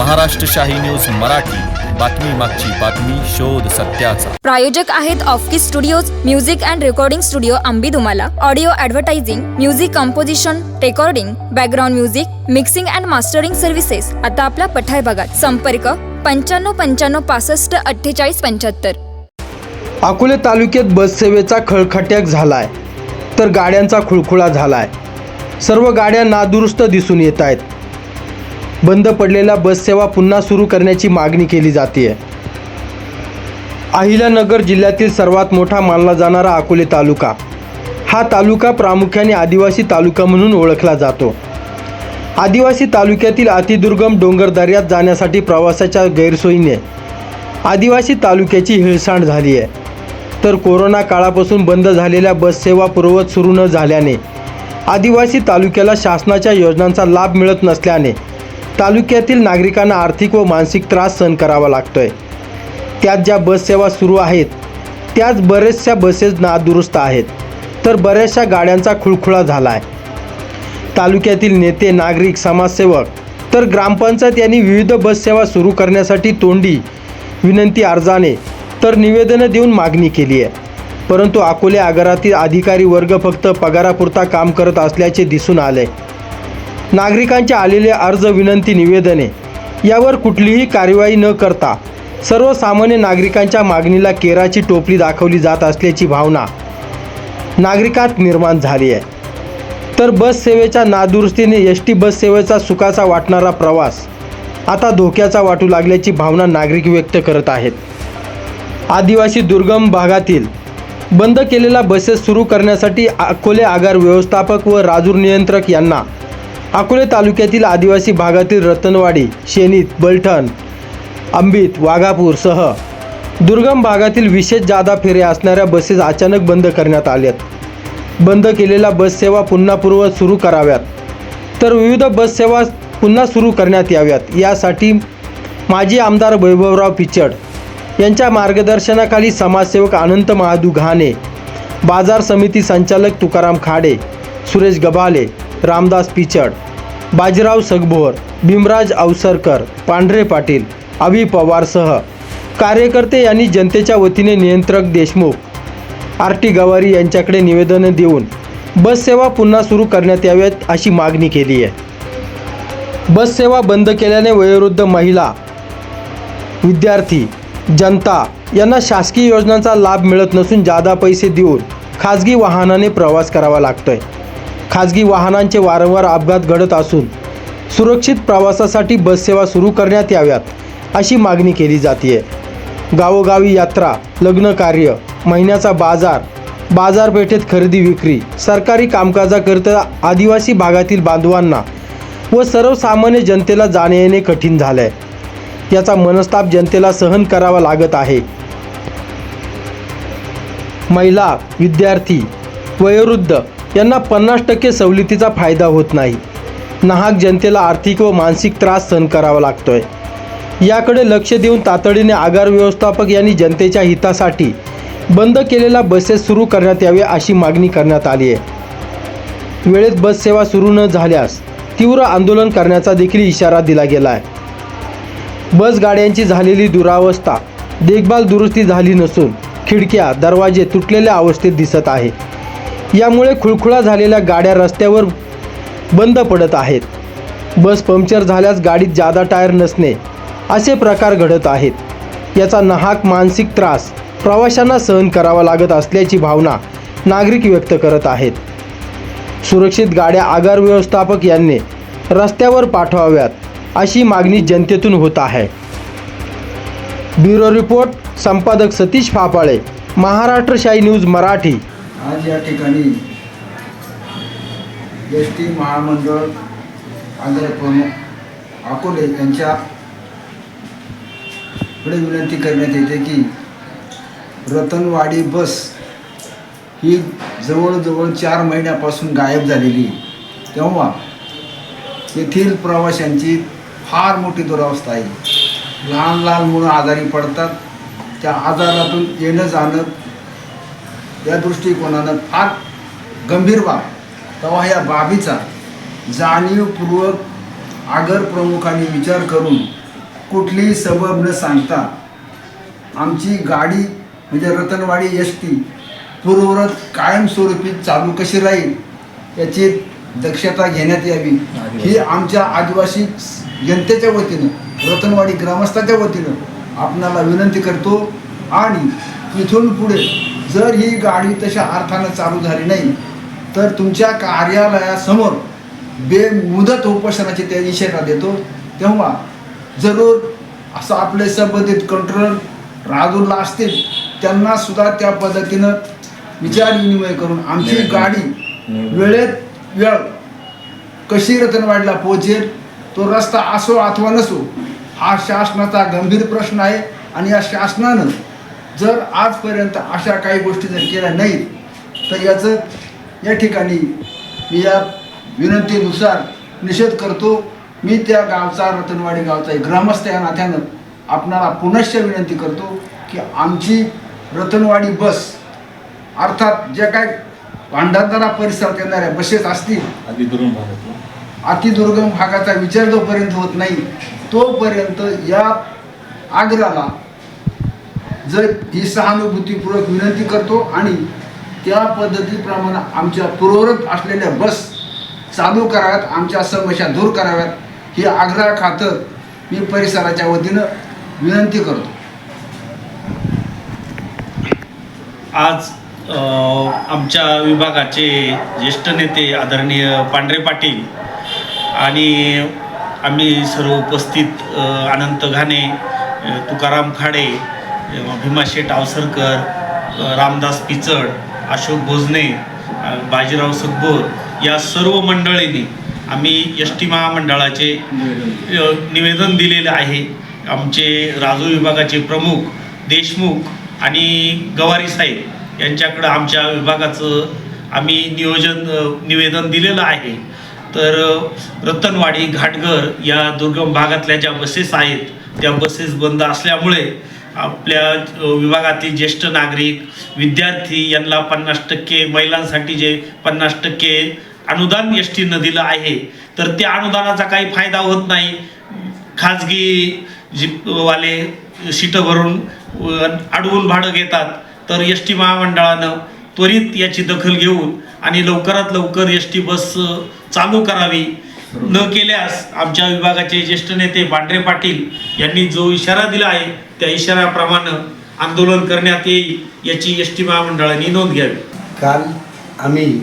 महाराष्ट्र शाही न्यूज मराठी. बातमी मागची बातमी शोध सत्याचा. प्रायोजक आहेत ऑफकी studios music and recording studio Ambi तुम्हाला audio advertising music composition recording background music mixing and mastering services आता आपला पठाय भागात संपर्क पंच्याण्णव पंच्याण्णव पासष्ट अठ्ठेचाळीस पंच्याहत्तर. अकोले तालुक्यात बससेवेचा खळखट्याक झालाय. तर गाड्यांचा खुळखुळा झालाय. सर्व गाड्या नादुरुस्त दिसून येत आहेत. बंद पडलेल्या बससेवा पुन्हा सुरू करण्याची मागणी केली जाते अहिल्यानगर जिल्ह्यातील सर्वात मोठा मानला जाणारा अकोले तालुका. हा तालुका प्रामुख्याने आदिवासी तालुका म्हणून ओळखला जातो. आदिवासी तालुक्यातील अतिदुर्गम डोंगरदऱ्यात जाण्यासाठी प्रवासाच्या गैरसोयीने आदिवासी तालुक्याची हिळसांड झाली आहे. तर कोरोना काळापासून बंद झालेल्या बससेवा पूर्ववत सुरू न झाल्याने आदिवासी तालुक्याला शासनाच्या योजनांचा लाभ मिळत नसल्याने तालुक्यातील नागरिकांना आर्थिक व मानसिक त्रास सहन करावा लागतोय. त्यात ज्या बससेवा सुरू आहेत त्याच बरेचशा बसेस नादुरुस्त आहेत तर बऱ्याचशा गाड्यांचा खुळखुळा झाला आहे तालुक्यातील नेते नागरिक समाजसेवक तर ग्रामपंचायत यांनी विविध बससेवा सुरू करण्यासाठी तोंडी विनंती अर्जाने तर निवेदनं देऊन मागणी केली आहे. परंतु अकोले आगारातील अधिकारी वर्ग फक्त पगारापुरता काम करत असल्याचे दिसून आले नागरिकांचे आलेले अर्ज विनंती निवेदने यावर कुठलीही कार्यवाही न करता सर्वसामान्य नागरिकांच्या मागणीला केराची टोपली दाखवली जात असल्याची भावना नागरिकात निर्माण झाली आहे. तर बससेवेच्या नादुरुस्तीने एस टी बससेवेचा सुखाचा वाटणारा प्रवास आता धोक्याचा वाटू लागल्याची भावना नागरिक व्यक्त करत आहेत. आदिवासी दुर्गम भागातील बंद केलेल्या बसेस सुरू करण्यासाठी अकोले आगार व्यवस्थापक व राजूर नियंत्रक यांना अकोले तालुक्यातील आदिवासी भागातील रतनवाडी शेनीत बलठण अंबित वाघापूरसह दुर्गम भागातील विशेष जादा फेऱ्या असणाऱ्या बसेस अचानक बंद करण्यात आल्यात. बंद केलेल्या बससेवा पुन्हा पूर्ववत सुरू कराव्यात. तर विविध बससेवा पुन्हा सुरू करण्यात याव्यात. यासाठी माजी आमदार वैभवराव पिचड यांच्या मार्गदर्शनाखाली समाजसेवक अनंत महादू घाणे बाजार समिती संचालक तुकाराम खाडे सुरेश गबाले रामदास पिचड बाजीराव सगभोर भीमराज अवसरकर पांढरे पाटील अभि पवारसह कार्यकर्ते यांनी जनतेच्या वतीने नियंत्रक देशमुख आर टी गवारी यांच्याकडे निवेदनं देऊन बससेवा पुन्हा सुरू करण्यात याव्यात अशी मागणी केली आहे. बससेवा बंद केल्याने वयोवृद्ध महिला विद्यार्थी जनता यांना शासकीय योजनांचा लाभ मिळत नसून जादा पैसे देऊन खाजगी वाहनाने प्रवास करावा लागतोय. खाजगी वाहनांचे वारंवार अपघात घडत असून सुरक्षित प्रवासासाठी बससेवा सुरू करण्यात याव्यात अशी मागणी केली जाते गावोगावी यात्रा लग्न कार्य महिन्याचा बाजार बाजारपेठेत खरेदी विक्री सरकारी कामकाजाकरिता आदिवासी भागातील बांधवांना व सर्वसामान्य जनतेला जाणे येणे कठीण झालं आहे याचा मनस्ताप जनतेला सहन करावा लागत आहे. महिला विद्यार्थी वयोवृद्ध यांना पन्नास टक्के सवलतीचा फायदा होत नाही. नाहक जनतेला आर्थिक व मानसिक त्रास सहन करावा लागतोय. याकडे लक्ष देऊन तातडीने आगार व्यवस्थापक यांनी जनतेच्या हितासाठी बंद केलेल्या बसेस सुरू करण्यात यावे अशी मागणी करण्यात आली आहे. वेळेत बस सेवा सुरू न झाल्यास तीव्र आंदोलन करण्याचा देखील इशारा दिला गेला आहे बस गाड्यांची झालेली दुरावस्था देखभाल दुरुस्ती झाली नसून खिडक्या दरवाजे तुटलेल्या अवस्थेत दिसत आहे. यामुळे खुळखुळा झालेल्या गाड्या रस्त्यावर बंद पडत आहेत. बस पंक्चर झाल्यास गाडीत जादा टायर नसणे असे प्रकार घडत आहेत. याचा नाहक मानसिक त्रास प्रवाशांना सहन करावा लागत असल्याची भावना नागरिक व्यक्त करत आहेत. सुरक्षित गाड्या आगार व्यवस्थापक यांनी रस्त्यावर पाठवाव्यात अशी मागणी जनतेतून होत आहे. ब्युरो रिपोर्ट संपादक सतीश फापाळे महाराष्ट्रशाही न्यूज मराठी. आज या ठिकाणी एस टी महामंडळ आंध्र प्रमुख अकोले यांच्या पुढे विनंती करण्यात येते की रतनवाडी बस ही जवळजवळ चार महिन्यापासून गायब झालेली तेव्हा येथील प्रवाशांची फार मोठी दुरावस्था आहे. लहान लहान मुलं आजारी पडतात. त्या आजारातून येणं जाणं या दृष्टिकोनानं फार गंभीर बाब. तेव्हा या बाबीचा जाणीवपूर्वक आगर प्रमुखांनी विचार करून कुठलीही सबब न सांगता आमची गाडी म्हणजे रतनवाडी एस टी पूर्ववत कायमस्वरूपी चालू कशी राहील याची दक्षता घेण्यात यावी ही आमच्या आदिवासी जनतेच्या वतीनं रतनवाडी ग्रामस्थाच्या वतीनं आपणाला विनंती करतो. आणि इथून पुढे जर ही गाडी तशा अर्थानं चालू झाली नाही तर तुमच्या कार्यालयासमोर बेमुदत उपोषणाची त्या इशारा देतो. तेव्हा जरूर असं आपले संबंधित कंट्रोल राजूरला असतील त्यांना सुद्धा त्या पद्धतीनं विचार विनिमय करून आमची गाडी वेळेत वेळ कशी रतनवाडीला पोहोचेल तो रस्ता असो अथवा नसो हा शासनाचा गंभीर प्रश्न आहे आणि या शासनानं जर आजपर्यंत अशा काही गोष्टी जर केल्या नाहीत तर याचं या ठिकाणी मी या विनंतीनुसार निषेध करतो. मी त्या गावचा रतनवाडी गावचा एक ग्रामस्थ या नात्यानं आपणाला पुनश्च विनंती करतो की आमची रतनवाडी बस अर्थात जे काय भांडारदारा परिसरात येणाऱ्या बसेस असतील अतिदुर्गम भागाचा विचार जोपर्यंत होत नाही तोपर्यंत या आग्र्याला जर ही सहानुभूतीपूर्वक विनंती करतो आणि त्या पद्धतीप्रमाणे आमच्या पूर्वरत असलेल्या बस चालू कराव्यात आमच्या समस्या दूर कराव्यात ही आग्रह खातर मी परिसराच्या वतीनं विनंती करतो. आज आमच्या विभागाचे ज्येष्ठ नेते आदरणीय पांढरे पाटील आणि आम्ही सर्व उपस्थित अनंत घाणे तुकाराम खाडे भीमाशेठ आवसरकर रामदास पिचड अशोक भोजने बाजीराव सगबोर या सर्व मंडळींनी आम्ही एस टी महामंडळाचे निवेदन दिलेलं आहे. आमचे राजू विभागाचे प्रमुख देशमुख आणि गवारी साहेब यांच्याकडं आमच्या विभागाचं आम्ही नियोजन निवेदन दिलेलं आहे. तर रत्तनवाडी रतनवाडी घाटघर या दुर्गम भागातल्या ज्या बसेस आहेत त्या बसेस बंद असल्यामुळे आपल्या विभागातील ज्येष्ठ नागरिक विद्यार्थी यांना पन्नास टक्के महिलांसाठी जे पन्नास टक्के अनुदान एस टीनं दिलं आहे तर त्या अनुदानाचा काही फायदा होत नाही. खाजगी जीपवाले सीटं भरून अडवून भाडं घेतात तर एस टी महामंडळानं त्वरित याची दखल घेऊन आणि लवकरात लवकर एस टी बस चालू करावी. न केल्यास आमच्या विभागाचे ज्येष्ठ नेते पांढरे पाटील यांनी जो इशारा दिला आहे त्या इशाऱ्याप्रमाणे आंदोलन करण्यात येईल याची एस टी महामंडळाने नोंद घ्यावी. काल आम्ही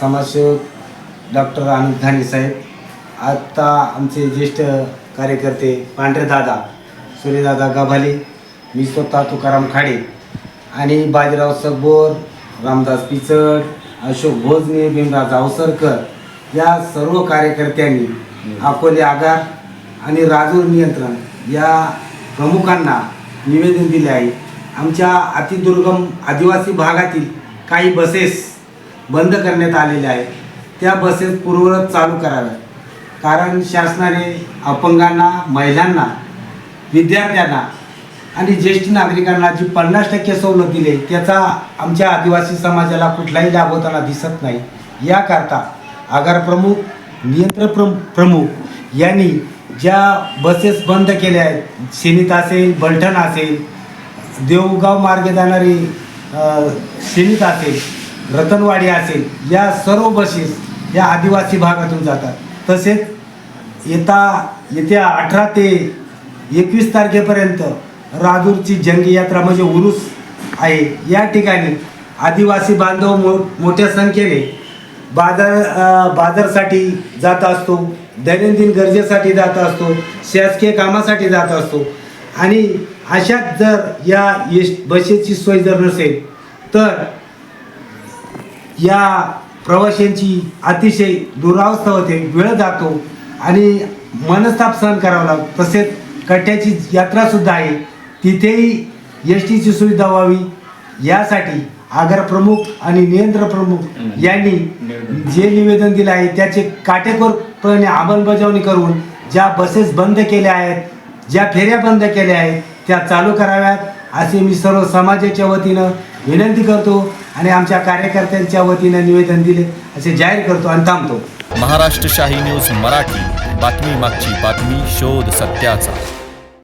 समाजसेवक डॉक्टर आनंद धाने साहेब आत्ता आमचे ज्येष्ठ कार्यकर्ते पांढरे दादा सूर्यदादा गाभाले मी स्वतः तुकाराम खाडे आणि बाजीराव सगबोर रामदास पिचड अशोक भोजने भीमराज अवसरकर या सर्व कार्यकर्त्यांनी अकोले आगार आणि राजूर नियंत्रण या प्रमुखांना निवेदन दिले आहे. आमच्या अतिदुर्गम आदिवासी भागातील काही बसेस बंद करण्यात आलेल्या आहेत. त्या बसेस पूर्ववत चालू कराव्यात. कारण शासनाने अपंगांना महिलांना विद्यार्थ्यांना आणि ज्येष्ठ नागरिकांना जी पन्नास टक्के सवलत दिली त्याचा आमच्या आदिवासी समाजाला कुठलाही लाभ होताना दिसत नाही. याकरता आगार प्रमुख नियंत्रण प्रम प्रमुख यांनी ज्या बसेस बंद केल्या आहेत सेनित असेल बलठण असेल देवगाव मार्गे जाणारी अ, असेल रतनवाडी असेल या सर्व बसेस या आदिवासी भागातून जातात. तसेच येता येत्या अठरा ते एकवीस तारखेपर्यंत राजूरची जंगी यात्रा म्हणजे उरूस आहे. या ठिकाणी आदिवासी बांधव मो मोठ्या संख्येने बाजार बाजारसाठी जात असतो दैनंदिन गरजेसाठी जात असतो शासकीय कामासाठी जात असतो. आणि अशात जर या एस बसेसची सोय जर नसेल तर या प्रवाशांची अतिशय दुरावस्था होते वेळ जातो आणि मनस्ताप सहन करावा लागतो तसेच कट्ट्याची यात्रासुद्धा आहे. तिथेही एस टीची सुविधा व्हावी यासाठी आगार प्रमुख आणि नियंत्रण प्रमुख यांनी जे निवेदन दिलं आहे त्याचे काटेकोरपणे अंमलबजावणी करून ज्या बसेस बंद केल्या आहेत ज्या फेऱ्या बंद केल्या आहेत त्या चालू कराव्यात असे मी सर्व समाजाच्या वतीनं विनंती करतो आणि आमच्या कार्यकर्त्यांच्या वतीनं निवेदन दिले असे जाहीर करतो आणि थांबतो. महाराष्ट्र शाही न्यूज मराठी बातमी मागची बातमी शोध सत्याचा.